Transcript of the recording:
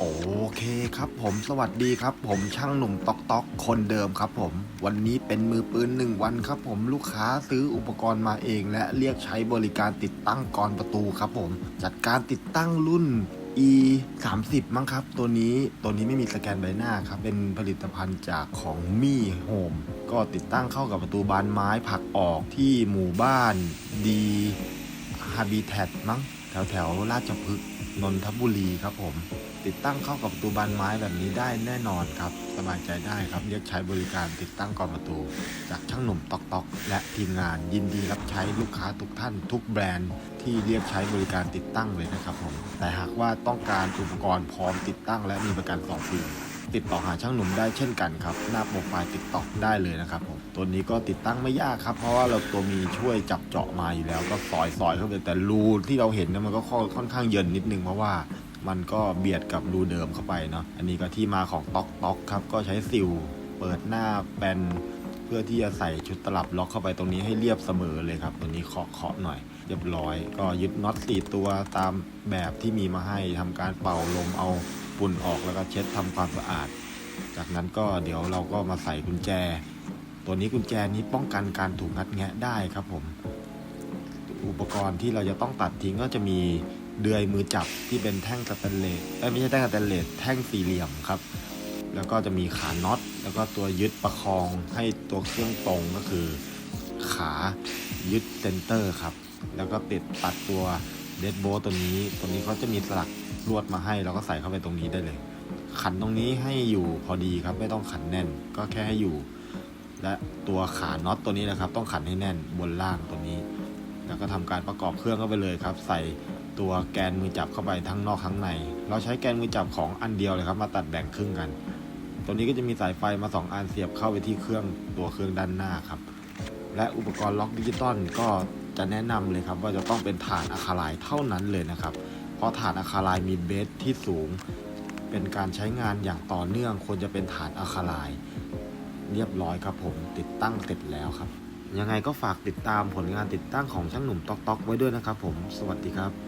โอเคครับผมสวัสดีครับ ผมช่างหนุ่มตอกตอกคนเดิมครับผม วันนี้เป็นมือปืนหนึ่งวันครับผมลูกค้าซื้ออุปกรณ์มาเอง และเรียกใช้บริการติดตั้งกรอนประตูครับผม จัดการติดตั้งรุ่น e 3 0มั้งครับ ตัวนี้ตัวนี้ไม่มีสแกนใบหน้าครับ เป็นผลิตภัณฑ์จากของมี่โฮมก็ติดตั้งเข้ากับประตูบานไม้ผักออกที่หมู่บ้านดีฮาบิแทดมั้งแถวแถวราชพฤกษ์นนทบุรีครับผม ติดตั้งเข้ากับประตูบานไม้แบบนี้ได้แน่นอนครับ สบายใจได้ครับเรียกใช้บริการติดตั้งกรอนประตู จากช่างหนุ่มตอกตอกและทีมงานยินดีรับใช้ลูกค้าทุกท่านทุกแบรนด์ที่เรียกใช้บริการติดตั้งเลยนะครับผมแต่หากว่าต้องการอุปกรณ์พร้อมติดตั้งและมีประกัน2ปีติดต่อหาช่างหนุ่มได้เช่นกันครับ หน้าโปรไฟล์ติดต่อได้เลยนะครับผมตัวนี้ก็ติดตั้งไม่ยากครับ เพราะว่าเราตัวมีช่วยจับเจาะมาอยู่แล้ว ก็ซอยซอยเข้าไปแต่รูที่เราเห็นเนี่ยมันก็ค่อนข้างเยินนิดนึงเพราะว่า มันก็เบียดกับรูเดิมเข้าไปเนาะอันนี้ก็ที่มาของต๊อกต๊อกครับก็ใช้ซิลเปิดหน้าแปนเพื่อที่จะใส่ชุดตลับล็อกเข้าไปตรงนี้ให้เรียบเสมอเลยครับ ตัวนี้เคาะเคาะหน่อย เรียบร้อย ก็ยึดน็อตสี่ตัวตามแบบที่มีมาให้ทำการเป่าลมเอาฝุ่นออกแล้วก็เช็ดทำความสะอาด จากนั้นก็เดี๋ยวเราก็มาใส่กุญแจ ตัวนี้กุญแจนี้ป้องกันการถูกงัดแงะได้ครับผม อุปกรณ์ที่เราจะต้องตัดทิ้งก็จะมี เดือยมือจับที่เป็นแท่งสแตนเลสไม่ใช่แท่งสแตนเลสแท่งสี่เหลี่ยมครับ แล้วก็จะมีขาน็อต แล้วก็ตัวยึดประคองให้ตัวเครื่องตรงก็คือ ขายึดเซนเตอร์ครับ แล้วก็ติดตัดตัวเดดโบตัวนี้ ตัวนี้เขาจะมีสลักลวดมาให้เราก็ใส่เข้าไปตรงนี้ได้เลย ขันตรงนี้ให้อยู่พอดีครับไม่ต้องขันแน่น ก็แค่ให้อยู่ และตัวขาน็อตตัวนี้นะครับ ต้องขันให้แน่นบนล่างตัวนี้ แล้วก็ทำการประกอบเครื่องเข้าไปเลยครับ ใส่ ตัวแกนมือจับเข้าไปทั้งนอกทั้งใน เราใช้แกนมือจับของอันเดียวเลยครับ มาตัดแบ่งครึ่งกัน ตัวนี้ก็จะมีสายไฟมา 2 อันเสียบเข้าไปที่เครื่องตัวเครื่องด้านหน้าครับ และอุปกรณ์ล็อกดิจิตอลก็จะแนะนำเลยครับ ว่าจะต้องเป็นฐานอะคาไลเท่านั้นเลยนะครับ เพราะฐานอะคาไลมีเบสที่สูง เป็นการใช้งานอย่างต่อเนื่องควรจะเป็นฐานอะคาไลเรียบร้อยครับผมติดตั้งเสร็จแล้วครับ ยังไงก็ฝากติดตามผลงานติดตั้งของช่างหนุ่มต๊อกต๊อกไว้ด้วยนะครับผม สวัสดีครับ